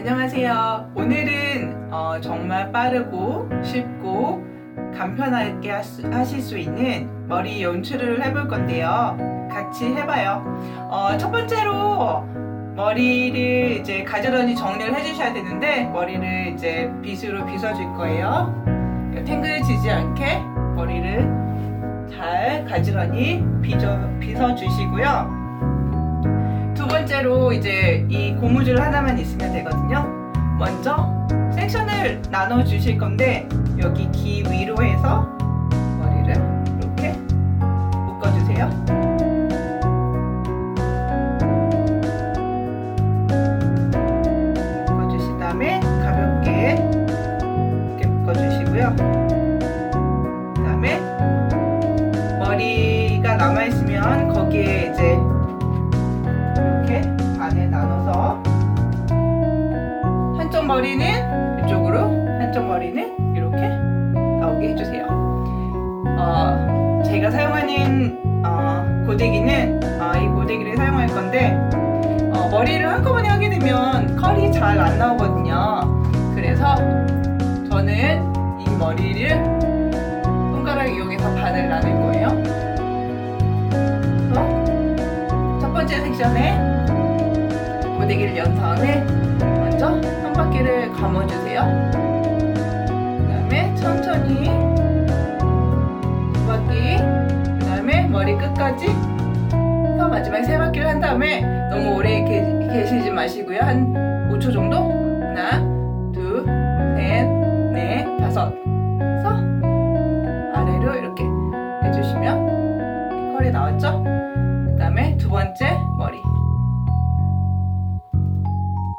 안녕하세요. 오늘은 어, 정말 빠르고 쉽고 간편하게 하실 수 있는 머리 연출을 해볼 건데요. 같이 해봐요. 어, 첫 번째로 머리를 이제 가지런히 정리를 해주셔야 되는데 머리를 이제 빗으로 빗어줄 거예요. 탱글지지 않게 머리를 잘 가지런히 빗어, 빗어주시고요. 두 번째로 이제 이 고무줄 하나만 있으면 되거든요. 먼저 섹션을 나눠 주실 건데 여기 귀 위로 해서 머리를 이렇게 묶어 주세요. 어, 제가 사용하는 어, 고데기는 어, 이 고데기를 사용할 건데 어, 머리를 한꺼번에 하게 되면 컬이 잘 안 나오거든요. 그래서 저는 이 머리를 손가락 이용해서 반을 나눌 거예요. 그래서 첫 번째 섹션에 고데기를 연 다음에 먼저 한 바퀴를 감아주세요. 그 다음에 천천히 끝까지 해서 마지막에 세 바퀴를 한 다음에 너무 오래 계, 계시지 마시고요. 한 5초 정도? 하나, 둘, 셋, 넷, 다섯. 해서 아래로 이렇게 해주시면 컬이 나왔죠? 그 다음에 두 번째 머리.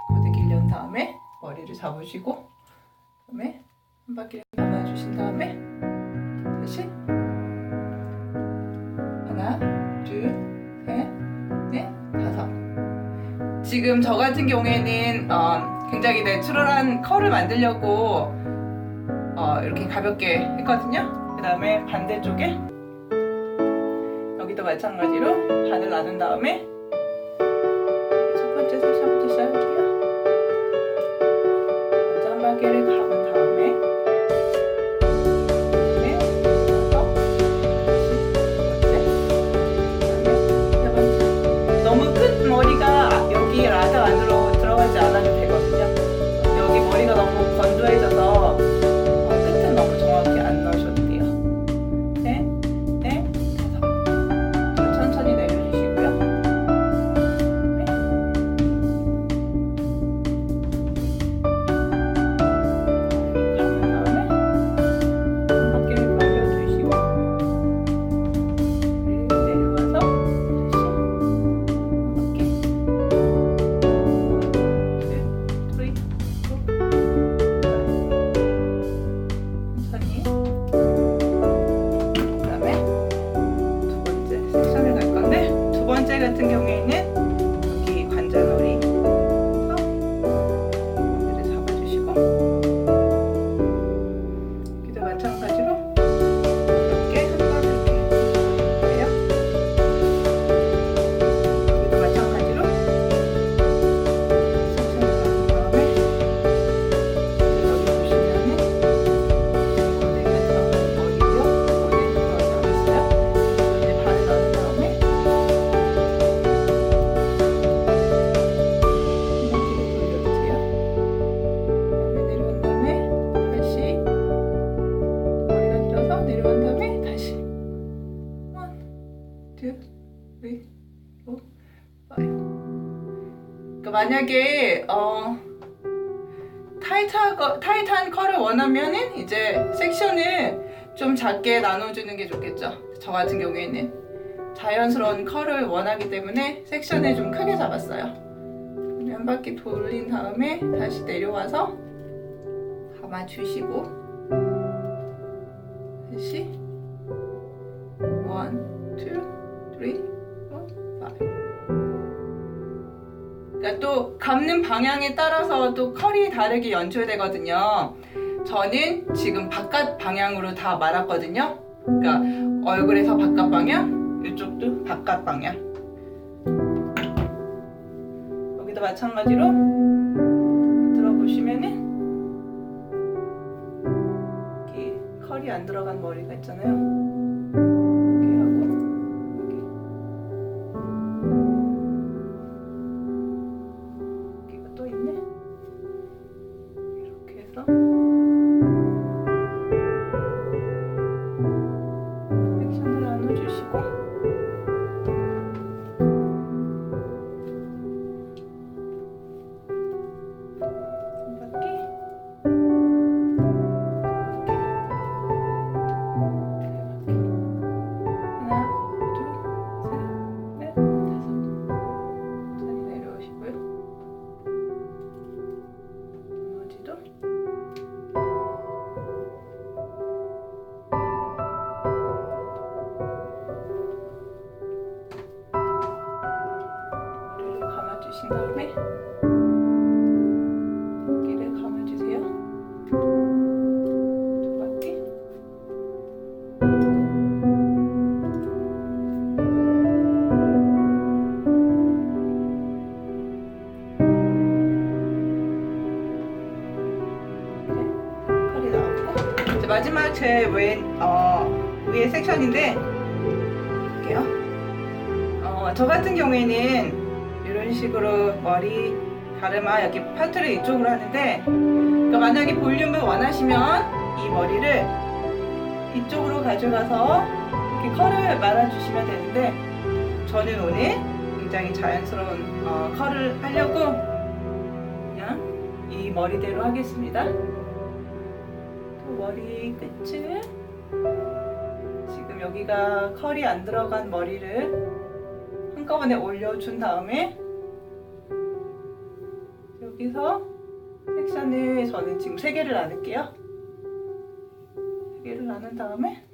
고데기를 연 다음에 머리를 잡으시고 그 다음에 한 바퀴를 감아주신 다음에 지금 저 같은 경우에는 어, 굉장히 내추럴한 컬을 만들려고 어, 이렇게 가볍게 했거든요. 그 다음에 반대쪽에 여기도 마찬가지로 반을 나눈 다음에 만약에 어 타이트한 타이트한 컬을 원하면은 이제 섹션을 좀 작게 나눠주는 게 좋겠죠. 저 같은 경우에는 자연스러운 컬을 원하기 때문에 섹션을 좀 크게 잡았어요. 한 바퀴 돌린 다음에 다시 내려와서 감아주시고 다시 원, 투, 쓰리, 포, 파이브. 그러니까 또 감는 방향에 따라서 또 컬이 다르게 연출되거든요. 저는 지금 바깥 방향으로 다 말았거든요. 그러니까 얼굴에서 바깥 방향, 이쪽도 바깥 방향. 여기도 마찬가지로 보시면은 여기 컬이 안 들어간 머리가 있잖아요. 주신 다음에 끼를 감아주세요. 두 바퀴. 네, 컬이 나왔고 이제 마지막 제 왼 어, 위에 섹션인데 볼게요. 어, 저 같은 경우에는 이런 식으로 머리 가르마 여기 파트를 이쪽으로 하는데 그러니까 만약에 볼륨을 원하시면 이 머리를 이쪽으로 가져가서 이렇게 컬을 말아주시면 되는데 저는 오늘 굉장히 자연스러운 어, 컬을 하려고 그냥 이 머리대로 하겠습니다. 또 머리 끝을 지금 여기가 컬이 안 들어간 머리를 한꺼번에 올려준 다음에 여기서 섹션을 저는 지금 세 개를 나눌게요. 세 개를 나눈 다음에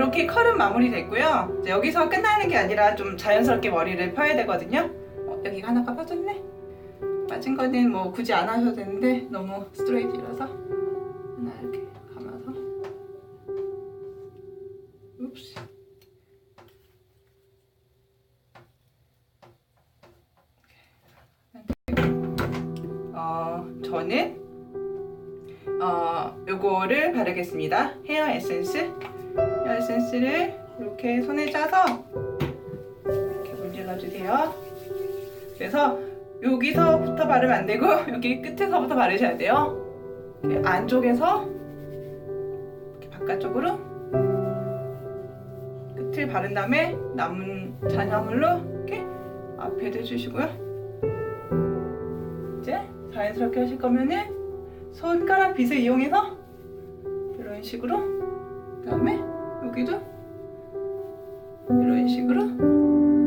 이렇게 컬은 마무리됐고요. 이제 여기서 끝나는 게 아니라 좀 자연스럽게 머리를 펴야 되거든요. 어, 여기가 하나가 빠졌네. 빠진 거는 뭐 굳이 안 하셔도 되는데 너무 스트레이트라서 하나 이렇게 감아서 읍스 어, 저는 어, 요거를 바르겠습니다. 헤어 에센스. 에센스를 이렇게 손에 짜서 이렇게 문질러 주세요. 그래서 여기서부터 바르면 안 되고 여기 끝에서부터 바르셔야 돼요. 안쪽에서 이렇게 바깥쪽으로 끝을 바른 다음에 남은 잔여물로 이렇게 앞에도 해주시고요. 이제 자연스럽게 하실 거면은 손가락 빗을 이용해서 이런 식으로 그다음에 여기도 이런 식으로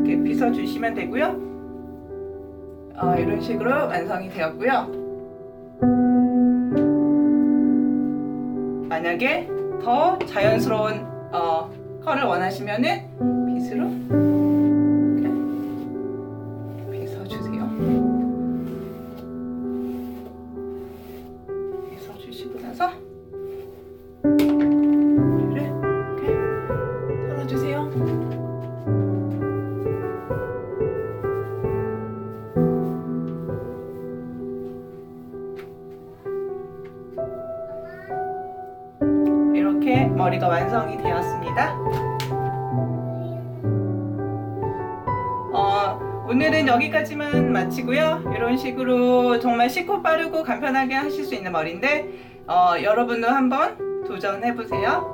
이렇게 빗어 주시면 되고요. 어, 이런 식으로 완성이 되었고요. 만약에 더 자연스러운 어, 컬을 원하시면은 빗으로 이렇게 머리가 완성이 되었습니다. 어, 오늘은 여기까지만 마치고요. 이런 식으로 정말 쉽고 빠르고 간편하게 하실 수 있는 머리인데 어, 여러분도 한번 도전해 보세요.